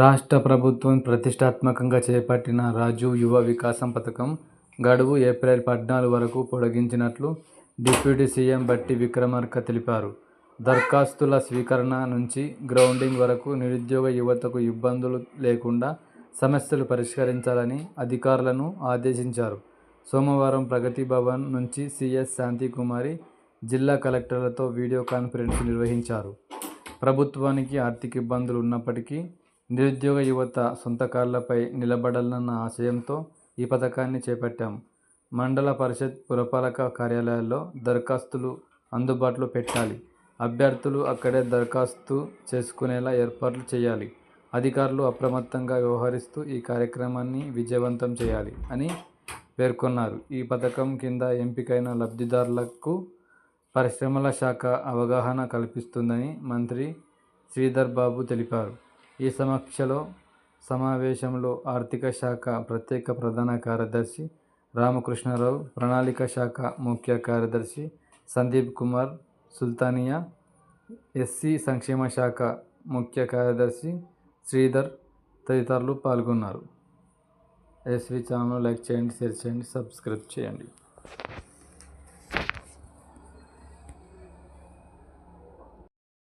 రాష్ట్ర ప్రభుత్వం ప్రతిష్టాత్మకంగా చేపట్టిన రాజీవ్ యువ వికాసం పథకం గడువు ఏప్రిల్ పద్నాలుగు వరకు పొడిగించినట్లు డిప్యూటీ సీఎం బట్టి విక్రమార్క తెలిపారు. దరఖాస్తుల స్వీకరణ నుంచి గ్రౌండింగ్ వరకు నిరుద్యోగ యువతకు ఇబ్బందులు లేకుండా సమస్యలు పరిష్కరించాలని అధికారులను ఆదేశించారు. సోమవారం ప్రగతి భవన్ నుంచి సీఎస్ శాంతికుమారి జిల్లా కలెక్టర్లతో వీడియో కాన్ఫరెన్స్ నిర్వహించారు. ప్రభుత్వానికి ఆర్థిక ఇబ్బందులు ఉన్నప్పటికీ నిరుద్యోగ యువత సొంత కాళ్ళపై నిలబడాలన్న ఆశయంతో ఈ పథకాన్ని చేపట్టాం. మండల పరిషత్, పురపాలక కార్యాలయాల్లో దరఖాస్తులు అందుబాటులో పెట్టాలి. అభ్యర్థులు అక్కడే దరఖాస్తు చేసుకునేలా ఏర్పాట్లు చేయాలి. అధికారులు అప్రమత్తంగా వ్యవహరిస్తూ ఈ కార్యక్రమాన్ని విజయవంతం చేయాలి అని పేర్కొన్నారు. ఈ పథకం కింద ఎంపికైన లబ్ధిదారులకు పరిశ్రమల శాఖ అవగాహన కల్పిస్తుందని మంత్రి శ్రీధర్ బాబు తెలిపారు. ఈ సమీక్షలో సమావేశంలో ఆర్థిక శాఖ ప్రత్యేక ప్రధాన కార్యదర్శి రామకృష్ణారావు, ప్రణాళిక శాఖ ముఖ్య కార్యదర్శి సందీప్ కుమార్ సుల్తానియా, ఎస్సీ సంక్షేమ శాఖ ముఖ్య కార్యదర్శి శ్రీధర్ తదితరులు పాల్గొన్నారు. ఎస్వి ఛానల్ లైక్ చేయండి, షేర్ చేయండి, సబ్స్క్రైబ్ చేయండి.